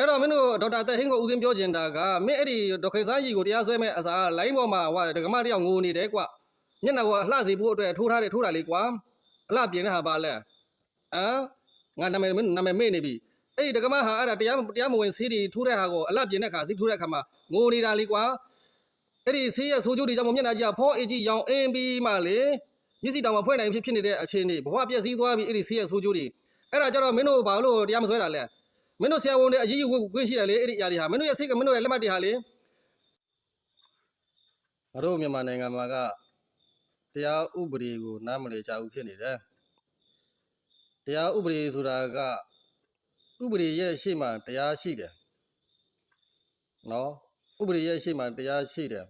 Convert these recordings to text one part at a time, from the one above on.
အဲ့တော့မင်းတို့ဒေါက်တာသက်ဟင်းကိုဦးစင်းပြောချင်တာကမင်းအဲ့ဒီဒေါက်ခင်စားကြီးကိုတရားစွဲမဲ့အစားလိုင်းပေါ်မှာဟိုဒကမတယောက်ငိုနေတယ်ကွမျက်နှာကအလှစေဖို့အတွက်ထိုးထားတယ်ထိုးတာလေးကွာအလှပြင်းတဲ့ဟာပါလဲဟမ်ငါနာမည်မင်းနာမည်မေ့နေပြီအဲ့ဒီဒကမဟာအဲ့ဒါတရားတရားမဝင်ဆေးတွေထိုးတဲ့ဟာကိုအလှပြင်းတဲ့ခါစိထိုးတဲ့ခါမှာငိုနေတာလေးကွာအဲ့ဒီဆေးရဆိုးကျိုးတွေကြောင့်မျက်နှာကြီးကဖောအေးကြီးရောင်အင်းပြီးမှလေမျက်စိတောင်မဖွင့်နိုင်ဖြစ်ဖြစ်နေတဲ့အခြေအနေဘဝပြည့်စည်သွားပြီအဲ့ဒီဆေးရဆိုးကျိုးတွေအဲ့ဒါကြတော့မင်းတို့ဘာလို့တရားမစွဲတာလဲ မင်းတို့ဆရာဝန်တွေအရေးယူခွင့်ရှိတယ်လေအဲ့ဒီအရာတွေဟာမင်းတို့ရဲ့စိတ်ကမင်းတို့ရဲ့လက်မှတ်တွေဟာလေငါတို့မြန်မာနိုင်ငံမှာကတရားဥပဒေကိုနားမလည်ကြဘူးဖြစ်နေတယ်တရားဥပဒေဆိုတာကဥပဒေရဲ့ရှေ့မှာတရားရှိတယ်နော်ဥပဒေရဲ့ရှေ့မှာတရားရှိတယ်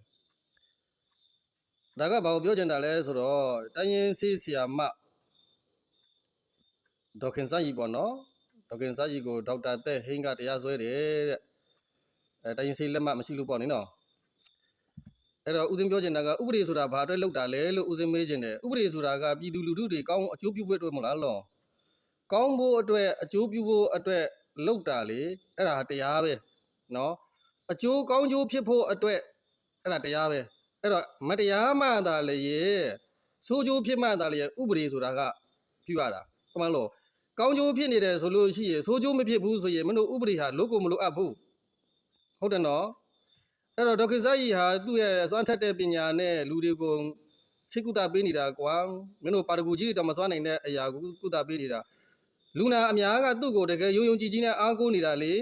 ဒါကဘာကိုပြောချင်တာလဲဆိုတော့တိုင်းရင်းစီဆရာမဒေါက်ခင်စကြီးပေါ့နော် ဒေါက်ခင်စာကြီးကိုဒေါက်တာတဲ့ဟင်းကတရားစွဲတယ်တဲ့အဲတိုင်းစိလက်မှတ်မရှိလို့ပေါ့နိနော်အဲ့တော့ဦးစင်းပြောချင်တာကဥပဒေဆိုတာဘာအတွက်လောက်တာလဲလို့ဦးစင်းမေးချင်တယ်ဥပဒေဆိုတာကပြည်သူလူထုတွေကောင်းအကျိုးပြုဖို့အတွက်မဟုတ်လားလောကောင်းဖို့အတွက်အကျိုးပြုဖို့အတွက်လောက်တာလေအဲ့ဒါတရားပဲနော်အကျိုးကောင်းကျိုးဖြစ်ဖို့အတွက်အဲ့ဒါတရားပဲအဲ့တော့မတရားမှသာလေရေဆိုးကျိုးဖြစ်မှသာလေရေဥပဒေဆိုတာကပြုရတာဟုတ်မလား ကောင်းကျိုးဖြစ်နေတယ်ဆိုလို့ရှိရင်ဆိုးကျိုးမဖြစ်ဘူးဆိုရင်မင်းတို့ဥပဒေဟာလို့ကိုမလို့အပ်ဘူးဟုတ်တယ်နော်အဲ့တော့ဒေါက်တာဇာကြီးဟာသူ့ရဲ့အစွမ်းထက်တဲ့ပညာနဲ့လူတွေကိုစိတ်ကုသပေးနေတာကွာမင်းတို့ပါရဂူကြီးတွေတော့မစွမ်းနိုင်တဲ့အရာကိုကုသပေးနေတာလူနာအများကသူ့ကိုတကယ်ယုံယုံကြည်ကြည်နဲ့အားကိုးနေတာလေ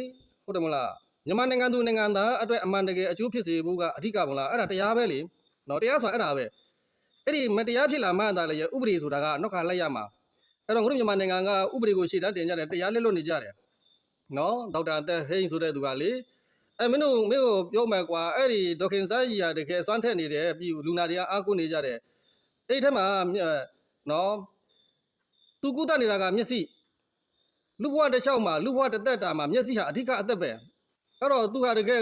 ဟုတ်တယ်မလားမြန်မာနိုင်ငံသူနိုင်ငံသားအတွက်အမှန်တကယ်အကျိုးဖြစ်စေဖို့ကအဓိကမလားအဲ့ဒါတရားပဲလေနော်တရားဆိုတာအဲ့ဒါပဲအဲ့ဒီမတရားဖြစ်လာမှသာလေဥပဒေဆိုတာကနောက်ကလိုက်ရမှာ အဲ့တော့ငါတို့မြန်မာနိုင်ငံကဥပဒေကိုရှေ့တန်းတင်ကြတယ်တရားလက်လွတ်နေကြတယ်နော်ဒေါက်တာတက်ဟိန်းဆိုတဲ့သူကလေအဲမင်းတို့မင်းကိုပြောမယ်ကွာအဲ့ဒီဒေါခင်စားကြီးဟာတကယ်စွမ်းထက်နေတယ်ပြီးလူနာတွေကအားကိုးနေကြတယ်အဲ့ထက်မှာမြတ်နော်သူကုသနေတာကမျက်စိလူဘဝတစ်လျှောက်မှာလူဘဝတစ်သက်တာမှာမျက်စိဟာအဓိကအသက်ပဲအဲ့တော့သူဟာတကယ်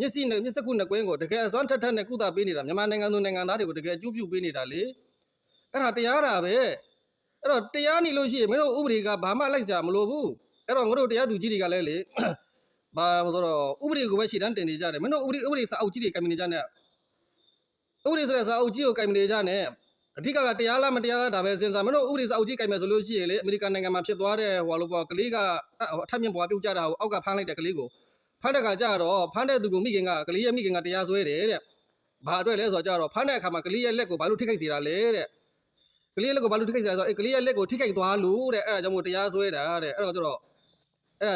မျက်စိနဲ့မျက်စကုနဲ့ကွင်းကိုတကယ်အစွမ်းထက်ထက်နဲ့ကုသပေးနေတာမြန်မာနိုင်ငံသူနိုင်ငံသားတွေကိုတကယ်အကျိုးပြုပေးနေတာလေအဲ့ဒါတရားတာပဲ အဲ့တော့တရားနေလို့ရှိရင်မင်းတို့ဥပဒေကဘာမှလိုက်စရာမလိုဘူးအဲ့တော့ငါတို့တရားသူကြီးတွေကလည်းလေဘာဆိုတော့ဥပဒေကိုပဲရှေ့တန်းတင်နေကြတယ်မင်းတို့ဥပဒေဥပဒေစာအုပ်ကြီးတွေကင်မနေကြနဲ့ဥပဒေဆိုတဲ့စာအုပ်ကြီးကိုကင်မနေကြနဲ့အဓိကကတရားလားမတရားလားဒါပဲစဉ်းစားမင်းတို့ဥပဒေစာအုပ်ကြီးကင်မယ်ဆိုလို့ရှိရင်လေအမေရိကန်နိုင်ငံမှာဖြစ်သွားတဲ့ဟိုလိုပေါ့ကလေးကအထက်မြင့်ဘွားပြုတ်ကြတာကိုအောက်ကဖမ်းလိုက်တဲ့ကလေးကိုဖမ်းတဲ့ခါကျတော့ဖမ်းတဲ့သူကိုမိခင်ကကလေးရဲ့မိခင်ကတရားစွဲတယ်တဲ့ဘာအတွက်လဲဆိုတော့ကျတော့ဖမ်းတဲ့အခါမှာကလေးရဲ့လက်ကိုဘာလို့ထိခိုက်စေတာလဲတဲ့ ကလေးလက်ကိုဘာလို့ထိခိုက်စရာဆိုတော့အဲကလေးရဲ့လက်ကိုထိခိုက်သွားလို့တဲ့အဲ့ဒါကြောင့်မို့တရားစွဲတာတဲ့အဲ့တော့ကျတော့အဲ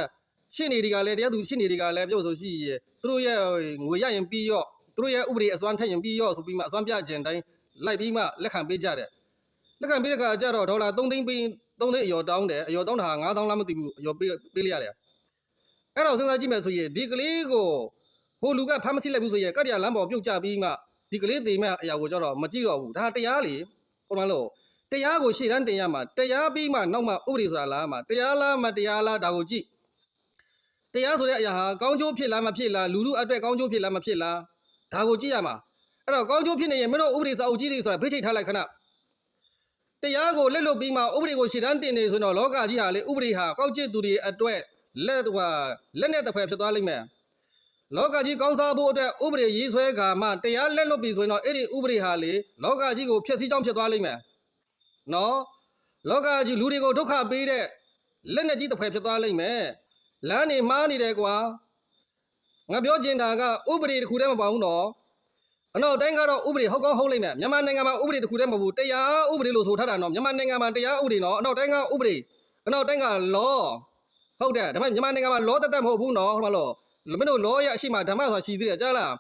ရှင်းနေဒီကလည်းတရားသူရှင်းနေဒီကလည်းပြောဆိုရှိရသူတို့ရဲ့ငွေရရင်ပြီးရော့သူတို့ရဲ့ဥပဒေအစွမ်းထက်ရင်ပြီးရော့ဆိုပြီးမှအစွမ်းပြခြင်းတိုင်းလိုက်ပြီးမှလက်ခံပေးကြတယ်လက်ခံပေးတဲ့ခါကျတော့ဒေါ်လာ3သိန်းပေး3သိန်းအယောတောင်းတယ်အယောတောင်းတာ9000လားမသိဘူးအယောပေးပေးလိုက်ရတယ်အဲ့တော့စဉ်းစားကြည့်မယ်ဆိုရင်ဒီကလေးကိုဟိုလူကဖမ်းမစစ်လိုက်ဘူးဆိုရင်ကတ္တရာလမ်းပေါ်ပြုတ်ကြပြီးမှဒီကလေးသိမဲ့အရာကိုကျတော့မကြည့်တော့ဘူးဒါတရားလေဟုတ်မလို့ တရားကိုရှေ့တန်းတင်ရမှာတရားပြီးမှနောက်မှဥပဒေဆိုတာလားမှာတရားလားမတရားလားဒါကိုကြည့်တရားဆိုတဲ့အရာဟာကောင်းကျိုးဖြစ်လားမဖြစ်လားလူလူအတွက်ကောင်းကျိုးဖြစ်လားမဖြစ်လားဒါကိုကြည့်ရမှာအဲ့တော့ကောင်းကျိုးဖြစ်နေရင်မင်းတို့ဥပဒေစာအုပ်ကြီးတွေဆိုတာဖိတ်ချိတ်ထားလိုက်ခဏတရားကိုလက်လွတ်ပြီးမှဥပဒေကိုရှေ့တန်းတင်နေဆိုတော့လောကကြီးဟာလေဥပဒေဟာကောက်ကျစ်သူတွေအတွက်လက်ဟိုလက်နဲ့တစ်ဖက်ဖြစ်သွားလိမ့်မယ်လောကကြီးကောင်းစားဖို့အတွက်ဥပဒေရေးဆွဲကမှတရားလက်လွတ်ပြီဆိုရင်တော့အဲ့ဒီဥပဒေဟာလေလောကကြီးကိုဖျက်ဆီးကြောင်းဖြစ်သွားလိမ့်မယ် နော်လောကကြီးလူတွေကိုဒုက္ခပေးတဲ့လက်နဲ့ကြီးတစ်ဖက်ဖြစ်သွားလိမ့်မယ်လမ်းနေမှားနေတယ်ကွာငါပြောချင်တာကဥပဒေတစ်ခုတည်းမပါဘူးနော်အနောက်တိုင်းကတော့ဥပဒေဟုတ်ကောင်းဟုတ်လိမ့်မယ်မြန်မာနိုင်ငံမှာဥပဒေတစ်ခုတည်းမဟုတ်ဘူးတရားဥပဒေလို့ဆိုထားတာနော်မြန်မာနိုင်ငံမှာတရားဥပဒေနော်အနောက်တိုင်းကဥပဒေအနောက်တိုင်းက law ဟုတ်တယ်ဒါပေမဲ့မြန်မာနိုင်ငံမှာ law တက်တက်မဟုတ်ဘူးနော်ဟုတ်မလားမင်းတို့ law ရဲ့အရှိမဓမ္မဆိုတာရှိသေးတယ်ကြားလား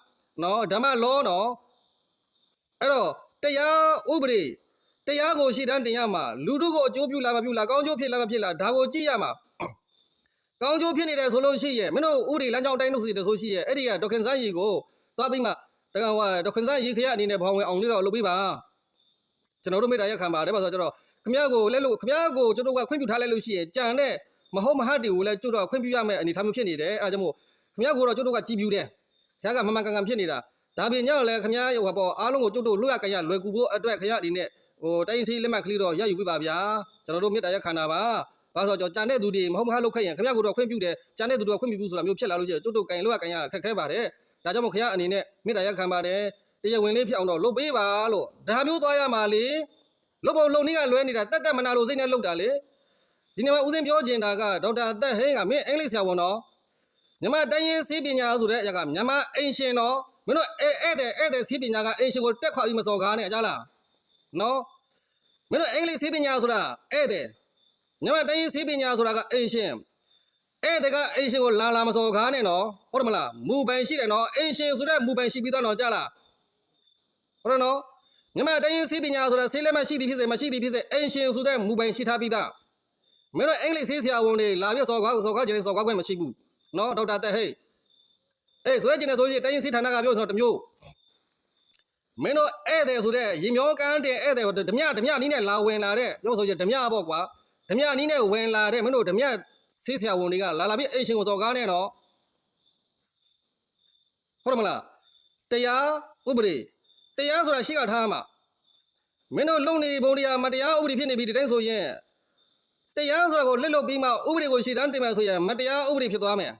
နော်ဓမ္မ law နော်အဲ့တော့တရားဥပဒေ တရားကိုရှေ့တန်းတင်ရမှာလူတို့ကိုအကျိုးပြုလားမပြုလားကောင်းကျိုးဖြစ်လားမဖြစ်လားဒါကိုကြည့်ရမှာကောင်းကျိုးဖြစ်နေတယ်ဆိုလို့ရှိရင်မင်းတို့ဥပဒေလမ်းကြောင်းတိုင်းလို့ဆိုတယ်ဆိုရှိရင်အဲ့ဒီကဒေါက်ခင်စန်းရီကိုသွားပြီးမှတကဟိုဒေါက်ခင်စန်းရီခရအနေနဲ့ဘောင်းဝင်အောင်လေးတော့လုပ်ပေးပါကျွန်တော်တို့မေတ္တာရက်ခံပါတယ်ပါဆိုတော့ခမရကိုလက်လို့ခမရကိုကျွန်တော်ကခွင့်ပြုထားလိုက်လို့ရှိရင်ကြံတဲ့မဟုတ်မဟတ်တွေကိုလည်းကျွတ်တော့ခွင့်ပြုရမယ်အနေထားမျိုးဖြစ်နေတယ်အဲဒါကြောင့်မို့ခမရကိုတော့ကျွတ်တော့ကကြည်ပြူတယ်ခရကမမှန်ကန်ကန်ဖြစ်နေတာဒါပြင်ညောလည်းခမရဟိုပေါ်အားလုံးကိုကျွတ်တော့လွတ်ရကြရလွယ်ကူဖို့အတွက်ခရအနေနဲ့ ဟိုတိုင်းစီလက်မှတ်ကလေးတော့ရယူပြပါဗျာကျွန်တော်တို့မေတ္တာရက်ခန္ဓာပါဘာလို့ဆိုတော့ကြံတဲ့သူတွေမဟုတ်မဟုတ်လောက်ခဲ့ရင်ခင်ဗျားကတော့ခွင့်ပြုတယ်ကြံတဲ့သူတွေကခွင့်ပြုဘူးဆိုတာမျိုးဖြစ်လာလို့ရှိရင်ကျုပ်တို့ကင်လို့ကကင်ရခက်ခဲပါတယ်ဒါကြောင့်မို့ခင်ဗျားအနေနဲ့မေတ္တာရက်ခံပါတယ်တရားဝင်လေးဖြစ်အောင်တော့လုပ်ပေးပါလို့ဒါမျိုးသွားရမှာလေလုပ်ဖို့လုံနည်းကလွဲနေတာတက်တက်မနာလို့စိတ်နဲ့လုပ်တာလေဒီနေ့မှာဦးစင်းပြောချင်တာကဒေါက်တာသက်ဟင်းကမင်းအင်္ဂလိပ်ဆရာဝန်တော့မြန်မာတိုင်းရင်းစေပညာဆိုတဲ့အရာကမြန်မာအိမ်ရှင်တော့မင်းတို့အဲဧည့်သည်ဧည့်သည်စေပညာကအိမ်ရှင်ကိုတက်ခွာပြီးမစော်ကားနဲ့ကြားလားနော် မင်းတို့အင်္ဂလိပ်စေပညာဆိုတာဧည့်သည်မြန်မာတိုင်းရင်းစေပညာဆိုတာကအိမ်ရှင်ဧည့်သည်ကအိမ်ရှင်ကိုလာလာမစော်ကားနဲ့နော်ဟုတ်တယ်မလားမူပိုင်ရှိတယ်နော်အိမ်ရှင်ဆိုတဲ့မူပိုင်ရှိပြီးတော့နော်ကြားလားဟုတ်တယ်နော်မြန်မာတိုင်းရင်းစေပညာဆိုတာဆေးလက်မရှိသည်ဖြစ်စေမရှိသည်ဖြစ်စေအိမ်ရှင်ဆိုတဲ့မူပိုင်ရှိထားပြီးသားမင်းတို့အင်္ဂလိပ်ဆေးဆရာဝန်တွေလာပြီးစော်ကားစော်ကားကြတယ်စော်ကားခွင့်မရှိဘူးနော်ဒေါက်တာတက်ဟေးအေးဆိုရကျင်နေဆိုရင်တိုင်းရင်းဆေးဌာနကပြောဆိုတော့တစ်မျိုး မင်းတို့ဧည့်သည်ဆိုတဲ့ရင်မျောကန်းတဲ့ဧည့်သည်ကိုဓမြဓမြနီးနဲ့လာဝင်လာတဲ့ပြောဆိုရင်ဓမြပေါ့ကွာဓမြနီးနဲ့ဝင်လာတဲ့မင်းတို့ဓမြဆေးဆရာဝန်တွေကလာလာပြီးအိမ်ရှင်ကိုစော်ကားနေတော့ဟုတ်တယ်မလားတရားဥပဒေတရားဆိုတာရှိကထားမှာမင်းတို့လုံနေပုံတရားမတရားဥပဒေဖြစ်နေပြီဒီတိုင်းဆိုရင်တရားဆိုတာကိုလက်လွတ်ပြီးမှဥပဒေကိုရှေ့တန်းတင်မယ်ဆိုရင်မတရားဥပဒေဖြစ်သွားမယ်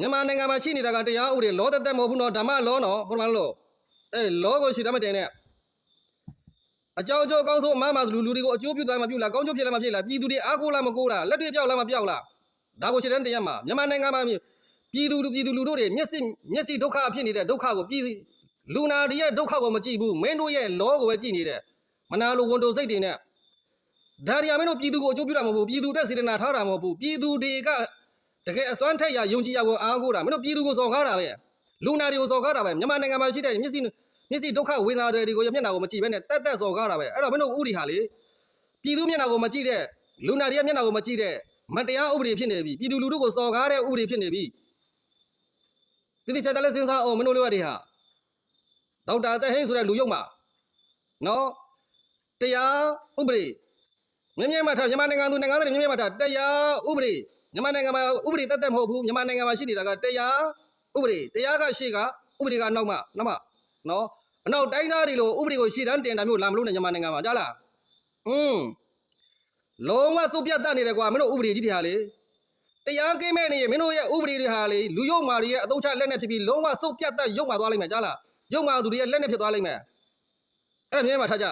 မြန်မာနိုင်ငံမှာရှိနေတာကတရားဥပဒေလောတသက်မဟုတ်ဘူးနော်ဓမ္မလောနော်ဟုတ်မှန်လို့အဲလောကိုရှေ့တန်းမတင်နဲ့အကြောင်းအကျိုးအကောင်းဆုံးအမှားမှာလူလူတွေကိုအကျိုးပြုသွားမှာပြုလားကောင်းကျိုးဖြစ်လားမဖြစ်လားပြည်သူတွေအားကိုးလားမကိုးလားလက်တွေပြောက်လားမပြောက်လားဒါကိုရှေ့တန်းတင်ရမှာမြန်မာနိုင်ငံမှာပြည်သူပြည်သူလူတို့တွေမျက်စိမျက်စိဒုက္ခဖြစ်နေတဲ့ဒုက္ခကိုပြည်လူနာတွေရဲ့ဒုက္ခကိုမကြည့်ဘူးမင်းတို့ရဲ့လောကိုပဲကြည့်နေတယ်မနာလိုဝန်တိုစိတ်တွေနဲ့ဒါရီယာမင်းတို့ပြည်သူကိုအကျိုးပြုတာမဟုတ်ဘူးပြည်သူတက်စေတနာထားတာမဟုတ်ဘူးပြည်သူတွေက တကယ်အစွမ်းထက်ရယုံကြည်ရကိုအားကိုးတာမင်းတို့ပြည်သူကိုစော်ကားတာပဲလူနာတွေကိုစော်ကားတာပဲမြန်မာနိုင်ငံမှာရှိတဲ့မျက်စိမျက်စိဒုက္ခဝေဒနာတွေကိုမျက်နှာကိုမကြည့်ဘဲနဲ့တက်တက်စော်ကားတာပဲအဲ့တော့မင်းတို့ဥဒီဟာလေပြည်သူမျက်နှာကိုမကြည့်တဲ့လူနာတွေရဲ့မျက်နှာကိုမကြည့်တဲ့မတရားဥပဒေဖြစ်နေပြီပြည်သူလူထုကိုစော်ကားတဲ့ဥပဒေဖြစ်နေပြီတိတိကျကျလေးစဉ်းစားအောင်မင်းတို့လေးဝတွေဟာဒေါက်တာသက်ဟင်းဆိုတဲ့လူယုံမှာနော်တရားဥပဒေမြင်းမြင်းမထားမြန်မာနိုင်ငံသူနိုင်ငံသားတွေမြင်းမြင်းမထားတရားဥပဒေ မြန်မာနိုင်ငံမှာဥပဒေတက်တက်မဟုတ်ဘူးမြန်မာနိုင်ငံမှာရှိနေတာကတရားဥပဒေတရားကရှေ့ကဥပဒေကနောက်မှနောက်မှနော်အနောက်တိုင်းသားတွေလိုဥပဒေကိုရှေ့တန်းတင်တာမျိုးလာမလို့နဲ့မြန်မာနိုင်ငံမှာကြားလားอืมလုံးဝစုပ်ပြတ်တတ်နေတယ်ကွာမင်းတို့ဥပဒေကြီးတွေဟာလေတရားကင်းမဲ့နေရင်မင်းတို့ရဲ့ဥပဒေတွေဟာလေလူယုံမာတွေရဲ့အသုံးချလက်နဲ့ဖြစ်ပြီးလုံးဝစုပ်ပြတ်တတ်ရုပ်မာသွားလိမ့်မယ်ကြားလားရုပ်မာသူတွေရဲ့လက်နဲ့ဖြစ်သွားလိမ့်မယ်အဲ့ဒါမြင်မှာထားကြ